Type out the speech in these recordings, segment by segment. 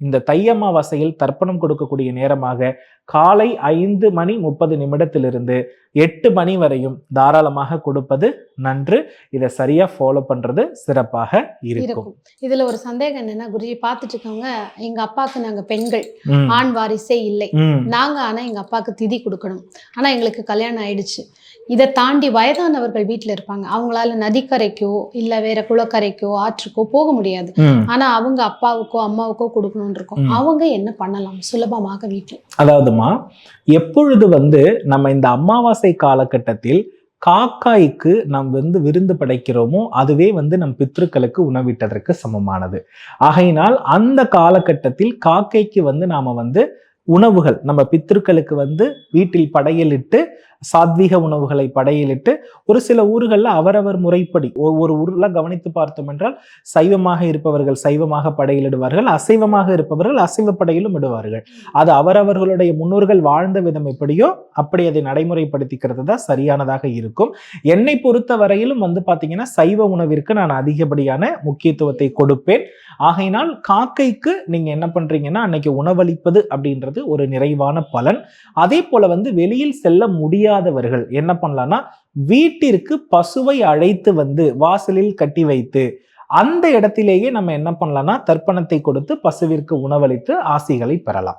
இந்த தை அமாவாசையில் தர்ப்பணம் கொடுக்கக்கூடிய நேரமாக காலை ஐந்து மணி முப்பது நிமிடத்திலிருந்து எட்டு மணி வரையும் தாராளமாக கொடுப்பது நன்று. இதை சரியா ஃபாலோ பண்றது சிறப்பாக இருக்கும். இதுல ஒரு சந்தேகம் என்னன்னா குருஜி பார்த்துட்டு இருக்கவங்க எங்க அப்பாவுக்கு நாங்க பெண்கள் ஆண் வாரிசே இல்லை. ம், நாங்க ஆனா எங்க அப்பாவுக்கு திதி கொடுக்கணும். ஆனா எங்களுக்கு கல்யாணம் ஆயிடுச்சு. இதை தாண்டி வயதானவர்கள் வீட்ல இருப்பாங்க. அவங்களால நதிக்கரைக்கோ இல்ல வேற குளக்கரைக்கோ ஆற்றுக்கோ போக முடியாது. ம். ஆனா அவங்க அப்பாவுக்கோ அம்மாவுக்கோ கொடுக்கணும்னு இருக்கும். அவங்க என்ன பண்ணலாம்? சுலபமாக வீட்டுல அதாவதுமா எப்பொழுது வந்து நம்ம இந்த அமாவாசை காலகட்டத்தில் காக்காய்க்கு நாம் வந்து விருந்து படைக்கிறோமோ அதுவே வந்து நம் பித்ருக்களுக்கு உணவிட்டதற்கு சமமானது. ஆகையினால் அந்த காலகட்டத்தில் காக்கைக்கு வந்து நாம வந்து உணவுகள் நம்ம பித்ருக்களுக்கு வந்து வீட்டில் படையலிட்டு சாத்வீக உணவுகளை படையலிட்டு ஒரு சில ஊர்களில் அவரவர் முறைப்படி ஒவ்வொரு ஊர்ல கவனித்து பார்த்தோம் என்றால் சைவமாக இருப்பவர்கள் சைவமாக படையலிடுவார்கள் அசைவமாக இருப்பவர்கள் அசைவ படையிலும் இடுவார்கள். அது அவரவர்களுடைய முன்னோர்கள் வாழ்ந்த விதம் எப்படியோ அப்படி அதை நடைமுறைப்படுத்திக்கிறது தான் சரியானதாக இருக்கும். என்னை பொறுத்த வரையிலும் வந்து பாத்தீங்கன்னா சைவ உணவிற்கு நான் அதிகப்படியான முக்கியத்துவத்தை கொடுப்பேன். ஆகையினால் காக்கைக்கு நீங்க என்ன பண்றீங்கன்னா அன்னைக்கு உணவளிப்பது அப்படின்றது ஒரு நிறைவான பலன். அதே போல வந்து வெளியில் செல்ல முடியாதவர்கள் என்ன பண்ணலாம்னா வீட்டிற்கு பசுவை அழைத்து வந்து வாசலில் கட்டி வைத்து அந்த இடத்திலேயே நம்ம என்ன பண்ணலாம்னா தர்ப்பணத்தை கொடுத்து பசுவிற்கு உணவளித்து ஆசிகளை பெறலாம்.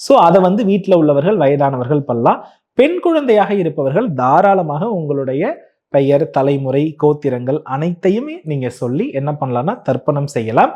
ஸோ அதை வந்து வீட்டில் உள்ளவர்கள் வயதானவர்கள் பண்ணலாம். பெண் குழந்தையாக இருப்பவர்கள் தாராளமாக உங்களுடைய பெயர் தலைமுறை கோத்திரங்கள் அனைத்தையுமே நீங்க சொல்லி என்ன பண்ணலாம்னா தர்ப்பணம் செய்யலாம்.